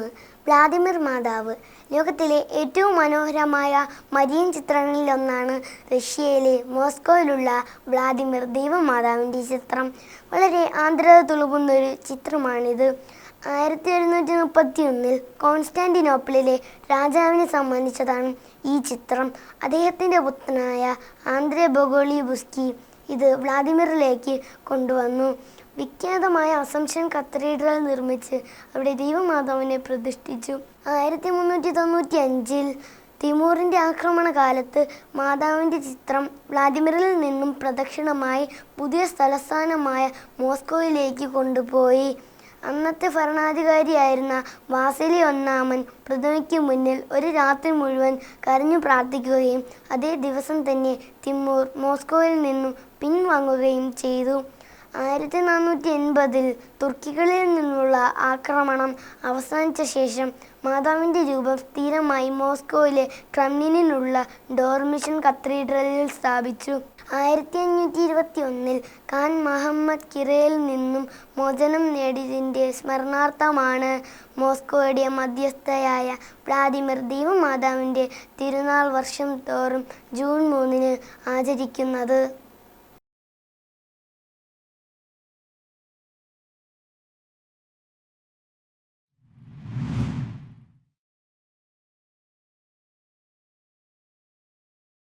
Vladimir മാതാവ്. ലോകത്തിലെ ഏറ്റവും മനോഹരമായ മരിയൻ ചിത്രങ്ങളിലൊന്നാണ് റഷ്യയിലെ മോസ്കോയിലുള്ള വ്ളാദിമിർ ദൈവമാതാവിന്റെ ചിത്രം. വളരെ ആന്തരത തുളുകുന്ന ഒരു ചിത്രമാണിത്. ആയിരത്തി എഴുന്നൂറ്റി മുപ്പത്തി ഒന്നിൽ കോൺസ്റ്റാന്റിനോപ്പിളിലെ രാജാവിനെ സംബന്ധിച്ചതാണ് ഈ ചിത്രം. അദ്ദേഹത്തിന്റെ പുത്രനായ ആന്ദ്രേ ബൊഗോളി ബുസ്കി ഇത് വ്ളാദിമിറിലേക്ക് കൊണ്ടുവന്നു. വിഖ്യാതമായ അസംഷൻ കത്തീഡ്രൽ നിർമ്മിച്ച് അവിടെ ദൈവമാതാവിനെ പ്രതിഷ്ഠിച്ചു. ആയിരത്തി മുന്നൂറ്റി തൊണ്ണൂറ്റി അഞ്ചിൽ തിമൂറിന്റെ ആക്രമണ കാലത്ത് മാതാവിന്റെ ചിത്രം വ്ളാദിമിറിൽ നിന്നും പ്രദക്ഷിണമായി പുതിയ സ്ഥലസ്ഥാനമായ മോസ്കോയിലേക്ക് കൊണ്ടുപോയി. അന്നത്തെ ഭരണാധികാരിയായിരുന്ന വാസിലി ഒന്നാമൻ പ്രതിമയ്ക്ക് മുന്നിൽ ഒരു രാത്രി മുഴുവൻ കരഞ്ഞു പ്രാർത്ഥിക്കുകയും അതേ ദിവസം തന്നെ തിമൂർ മോസ്കോയിൽ നിന്നും പിൻവാങ്ങുകയും ചെയ്തു. ആയിരത്തി നാനൂറ്റി എൺപതിൽ തുർക്കികളിൽ നിന്നുള്ള ആക്രമണം അവസാനിച്ച ശേഷം മാതാവിന്റെ രൂപം സ്ഥിരമായി മോസ്കോയിലെ ക്രംലിനിലുള്ള ഡോർമിഷൻ കത്തീഡ്രലിൽ സ്ഥാപിച്ചു. ആയിരത്തി അഞ്ഞൂറ്റി ഇരുപത്തി ഒന്നിൽ ഖാൻ മുഹമ്മദ് കിറയിൽ നിന്നും മോചനം നേടിയതിന്റെ സ്മരണാർത്ഥമാണ് മോസ്കോയുടെ മധ്യസ്ഥയായ വ്ളാദിമിർ ദൈവമാതാവിന്റെ തിരുനാൾ വർഷം തോറും ജൂൺ മൂന്നിന് ആചരിക്കുന്നത്.